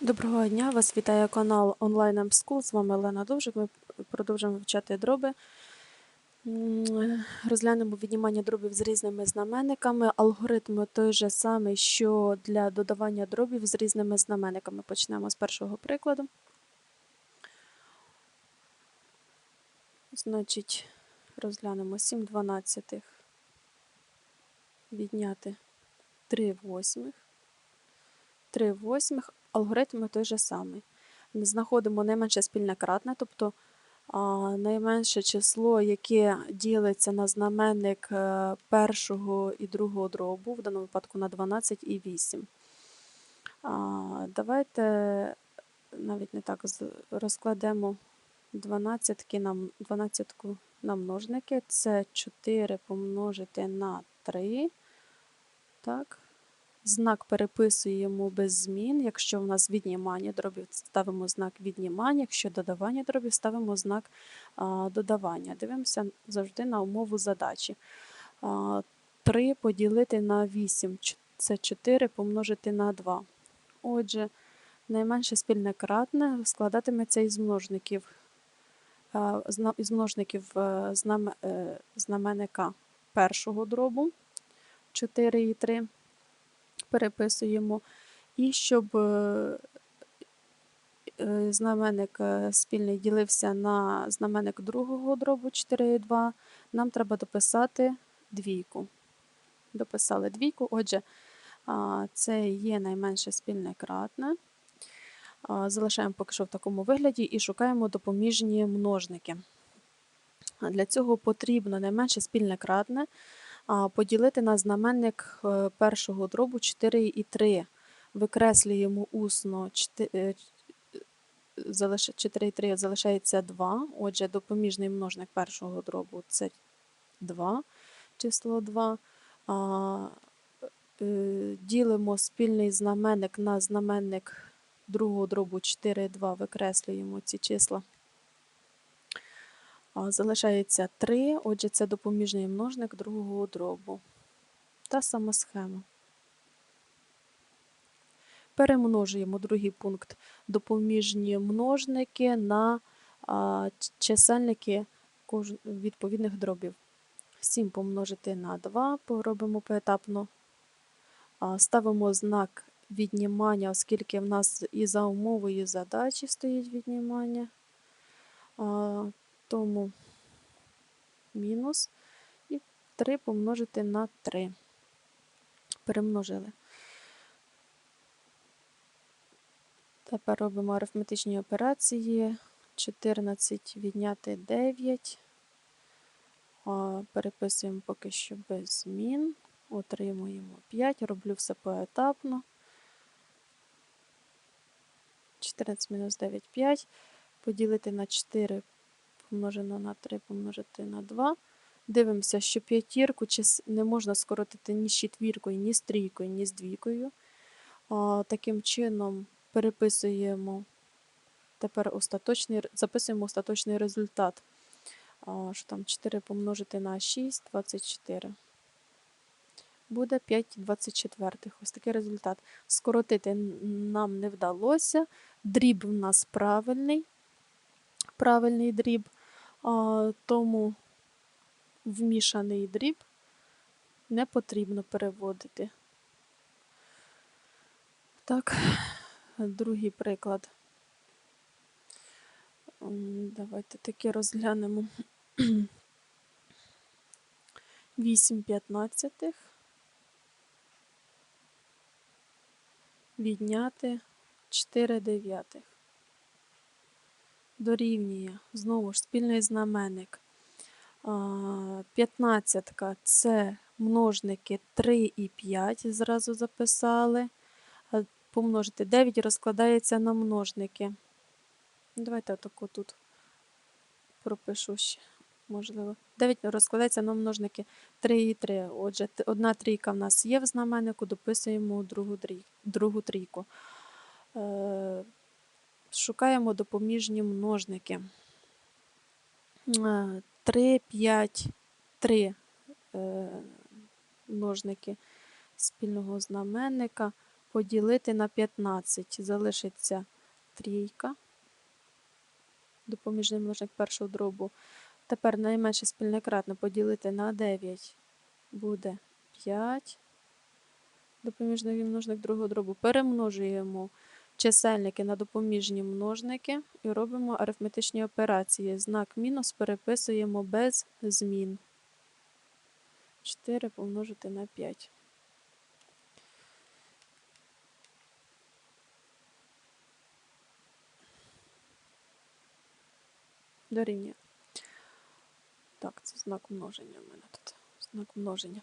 Доброго дня! Вас вітає канал Online M School. З вами Олена Довжик. Ми продовжуємо вивчати дроби. Розглянемо віднімання дробів з різними знаменниками. Алгоритм той же самий, що для додавання дробів з різними знаменниками. Почнемо з першого прикладу. Значить, розглянемо 7 дванадцятих відняти 3 восьмих. 3 восьмих, алгоритм той же самий. Ми знаходимо найменше спільне кратне, тобто найменше число, яке ділиться на знаменник е, першого і другого дробу, в даному випадку на 12 і 8. Давайте навіть не так розкладемо 12 на, 12 на множники. Це 4 помножити на 3. Так. Знак переписуємо без змін. Якщо в нас віднімання дробів, ставимо знак віднімання. Якщо додавання дробів, ставимо знак додавання. Дивимося завжди на умову задачі. 3 поділити на 8 це 4 помножити на 2. Отже, найменше спільне кратне складатиметься із множників, із множників е, е, знаменника першого дробу 4 і 3 переписуємо. І щоб е, е, знаменник е, спільний ділився на знаменник другого дробу 4 і 2, нам треба дописати двійку. Дописали двійку, отже, це є найменше спільне кратне. Залишаємо поки що в такому вигляді і шукаємо допоміжні множники. Для цього потрібно найменше спільне кратне поділити на знаменник е, першого дробу 4 і 3. Викреслюємо усно 4, 4 і 3 залишається 2. Отже, допоміжний множник першого дробу це 2, число 2. Е, Ділимо спільний знаменник на знаменник другого дробу 4 і 2, викреслюємо ці числа. Залишається 3, отже, це допоміжний множник другого дробу. Та сама схема. Перемножуємо другий пункт допоміжні множники на чисельники відповідних дробів. 7 помножити на 2, поробимо поетапно. Ставимо знак віднімання, оскільки в нас і за умовою задачі стоїть віднімання. Тому мінус і 3 помножити на 3. Перемножили. Тепер робимо арифметичні операції. 14 відняти 9. Переписуємо поки що без змін. Отримуємо 5. Роблю все поетапно. 14 мінус 9 5. Поділити на 4 помножено на 3 помножити на 2. Дивимося, що п'ятірку не можна скоротити ні з четвіркою, ні з трійкою, ні з двійкою. Таким чином переписуємо тепер остаточний, записуємо остаточний результат. Що там 4 помножити на 6, 24. Буде 5 24. Ось такий результат. Скоротити нам не вдалося. Дріб в нас правильний. Правильний дріб. Тому вмішаний дріб не потрібно переводити. Так, другий приклад. Давайте таки розглянемо. 8 п'ятнадцятих. Відняти 4 дев'ятих. Дорівнює знову ж спільний знаменник. А, П'ятнадцятка це множники 3 і 5, зразу записали. Помножити 9 розкладається на множники. Давайте отаку тут пропишу ще, можливо. 9 розкладається на множники 3 і 3. Отже, одна трійка в нас є в знаменнику, дописуємо другу, другу трійку. Шукаємо допоміжні множники. 3, 5, 3 множники спільного знаменника. поділити на 15. Залишиться трійка. Допоміжний множник першого дробу. Тепер найменше спільне кратне поділити на 9 буде 5. Допоміжний множник другого дробу. Перемножуємо чисельники на допоміжні множники і робимо арифметичні операції. Знак мінус переписуємо без змін. 4 помножити на 5. Дорівнює. Так, це знак множення в мене тут. Знак множення.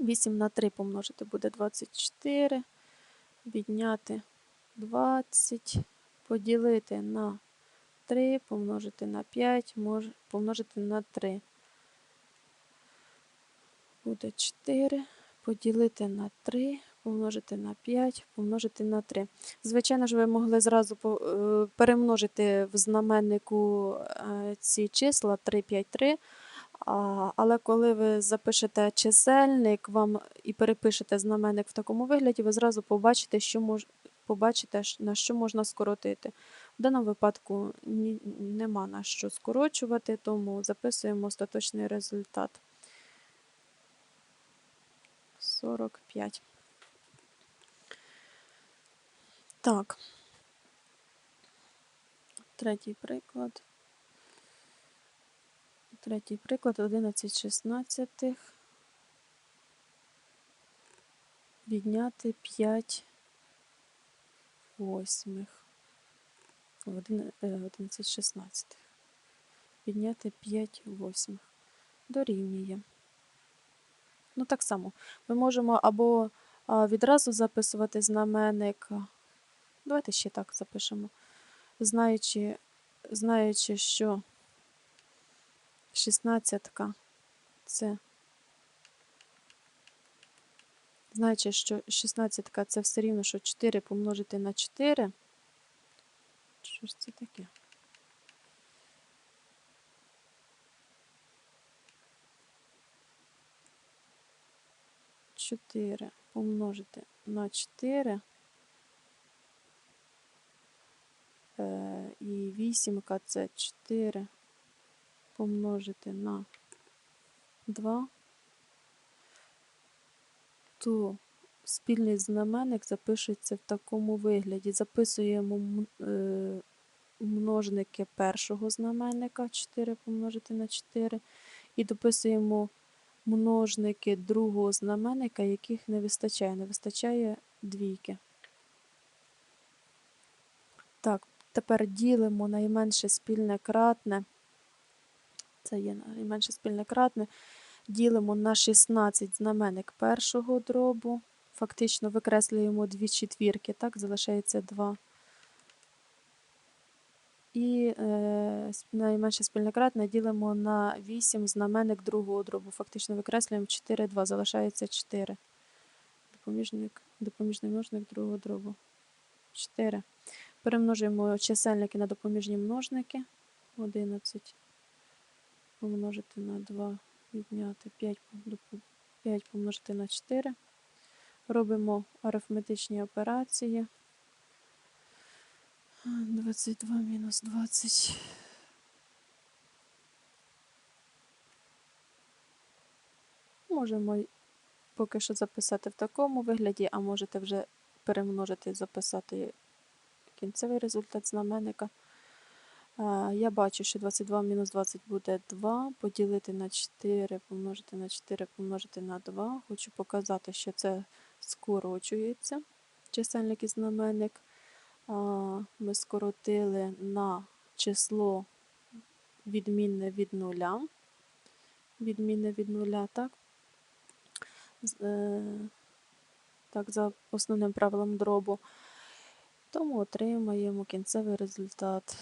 8 на 3 помножити буде 24. Відняти 20. Поділити на 3, помножити на 5, мож- помножити на 3. Буде 4. Поділити на 3, помножити на 5, помножити на 3. Звичайно ж, ви могли зразу е, перемножити в знаменнику е, ці числа 3, 5, 3. Але коли ви запишете чисельник вам і перепишете знаменник в такому вигляді, ви зразу побачите, що мож, побачите, на що можна скоротити. В даному випадку нема на що скорочувати, тому записуємо остаточний результат. 45. Так. Третій приклад. Третій приклад 11 шістнадцятих. Відняти 5 восьмих. Один- е, 11 шістнадцятих. Відняти 5 восьмих. Дорівнює. Ну, так само. Ми можемо або відразу записувати знаменник. Давайте ще так запишемо. Знаючи, знаючи що шістнадцятка це. Знаючи, що шістнадцятка це все рівно, що 4 помножити на 4. Що ж це таке? Чотири помножити на 4. Е, і вісімка це 4 помножити на 2, то спільний знаменник запишеться в такому вигляді. Записуємо е, множники першого знаменника 4 помножити на 4 і дописуємо множники другого знаменника, яких не вистачає. Не вистачає двійки. Так, тепер ділимо найменше спільне кратне. Це є найменше спільне кратне. Ділимо на 16 знаменник першого дробу. Фактично викреслюємо дві четвірки, так, залишається 2. І е, найменше спільне кратне ділимо на 8 знаменник другого дробу. Фактично викреслюємо 4, 2, залишається 4. Допоміжник, допоміжний множник другого дробу. 4. Перемножуємо чисельники на допоміжні множники. 11 помножити на 2, відняти 5, 5 помножити на 4. Робимо арифметичні операції. 22 мінус 20. Можемо поки що записати в такому вигляді, а можете вже перемножити і записати кінцевий результат знаменника. Я бачу, що 22 мінус 20 буде 2, поділити на 4, помножити на 4, помножити на 2. Хочу показати, що це скорочується. Чисельник і знаменник. Ми скоротили на число відмінне від нуля. Відмінне від нуля, так? Е, Так, за основним правилом дробу. Тому отримаємо кінцевий результат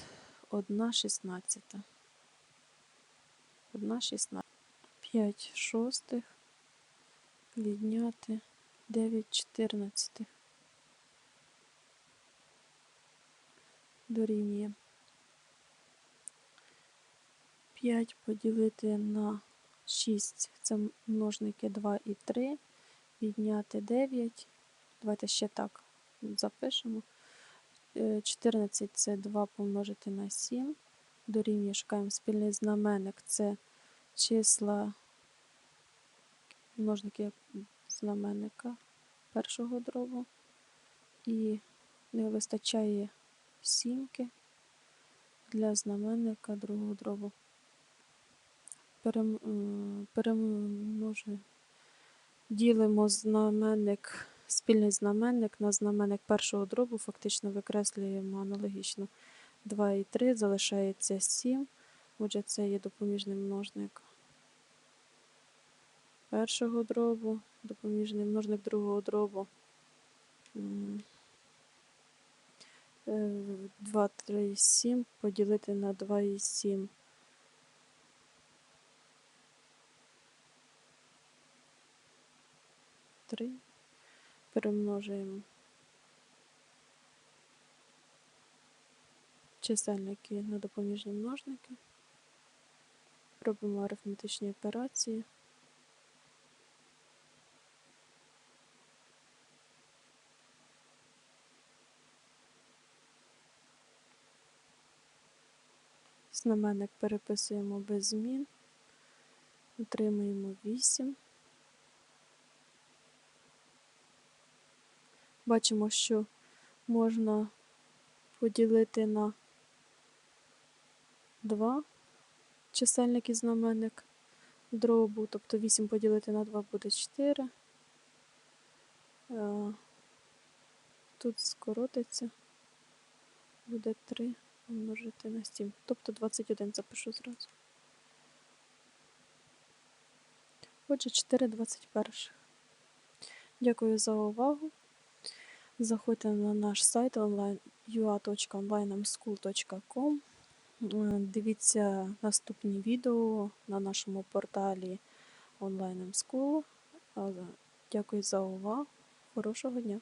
1 шістнадцята. 1 шістнадцята. 5 шостих відняти 9 чотирнадцятих. Дорівнює. 5 поділити на 6. Це множники 2 і 3. Відняти 9 Давайте ще так запишемо. Е, 14 це 2 помножити на 7. Дорівнює шукаємо спільний знаменник. Це числа множники знаменника першого дробу. І не вистачає сімки для знаменника другого дробу. Перем, м, перемножуємо. Ділимо знаменник, спільний знаменник на знаменник першого дробу, фактично викреслюємо аналогічно 2 і 3, залишається 7. Отже, це є допоміжний множник першого дробу, допоміжний множник другого дробу. Е, 2, 3, 7 поділити на 2 і 7. Три. Перемножуємо чисельники на допоміжні множники. Робимо арифметичні операції. Знаменник переписуємо без змін. Отримуємо 8. Бачимо, що можна поділити на 2 чисельник і знаменник дробу, тобто 8 поділити на 2 буде 4. Е, Тут скоротиться, буде 3 помножити на 7, тобто 21 запишу зразу. Отже, 4 21. Дякую за увагу. Заходьте на наш сайт онлайн ua.onlinemschool.com. Е, Дивіться наступні відео на нашому порталі Online School. Е, Дякую за увагу. Хорошого дня!